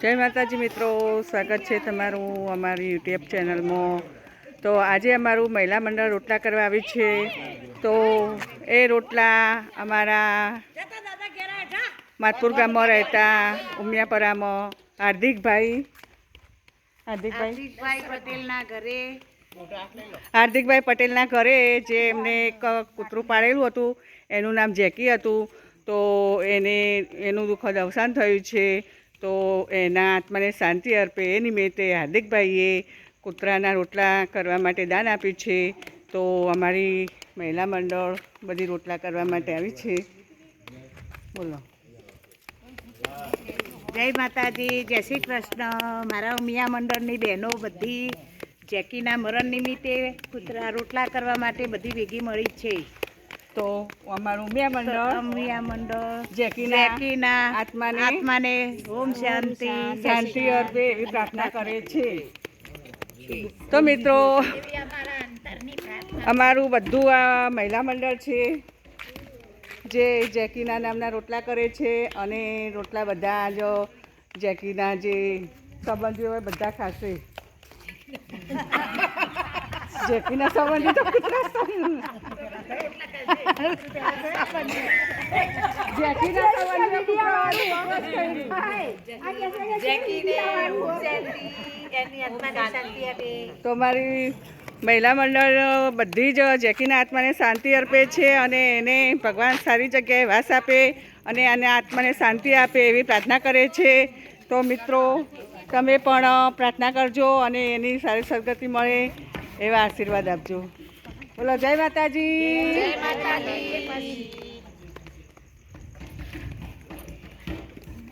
જય માતાજી મિત્રો સ્વાગત છે તમારું અમારી યુટ્યુબ ચેનલમાં. તો આજે અમારું મહિલા મંડળ રોટલા કરવા આવી છે. તો એ રોટલા અમારા માતપુર ગામમાં રહેતા ઉમિયાપરામાં. હાર્દિકભાઈ. હાર્દિકભાઈ. પટેલના ઘરે. હાર્દિકભાઈ પટેલના ઘરે જે એમને એક કૂતરું પાડેલું હતું એનું નામ જેકી હતું. તો એને એનું દુઃખદ અવસાન થયું છે. તો એના આત્માને શાંતિ અર્પે. એ નિમિત્તે હાર્દિકભાઈએ કૂતરાના રોટલા કરવા માટે દાન આપ્યું છે. તો અમારી મહિલા મંડળ બધી રોટલા કરવા માટે આવી છે. બોલો. જય માતાજી, જય શ્રી કૃષ્ણ. મારા મિયા મંડળની બહેનો બધી જેકીના મરણ નિમિત્તે કૂતરા રોટલા કરવા માટે બધી ભેગી મળી છે. તો અમારું મિયા મંડળ ઉમિયા મંડળ જેકીના જેકીના આત્માને આત્માને ઓમ શાંતિ શાંતિ અર્પે એવી પ્રાર્થના કરે છે. તો મિત્રો અમારું બધું આ મહિલા મંડળ છે જે જેકીના નામના રોટલા કરે છે અને રોટલા બધા જો જેકીના જે સંબંધીઓ હોય બધા ખાશે. જેકીના સંબંધી તો કેટલા તો મારી મહિલા મંડળ બધી જ જેકીના આત્માને શાંતિ અર્પે છે અને એને ભગવાન સારી જગ્યાએ વાસ આપે અને આને આત્માને શાંતિ આપે એવી પ્રાર્થના કરે છે. તો મિત્રો, તમે પણ પ્રાર્થના કરજો અને એની સારી સદગતિ મળે એવા આશીર્વાદ આપજો. બોલો જય માતાજી. જય માતાજી.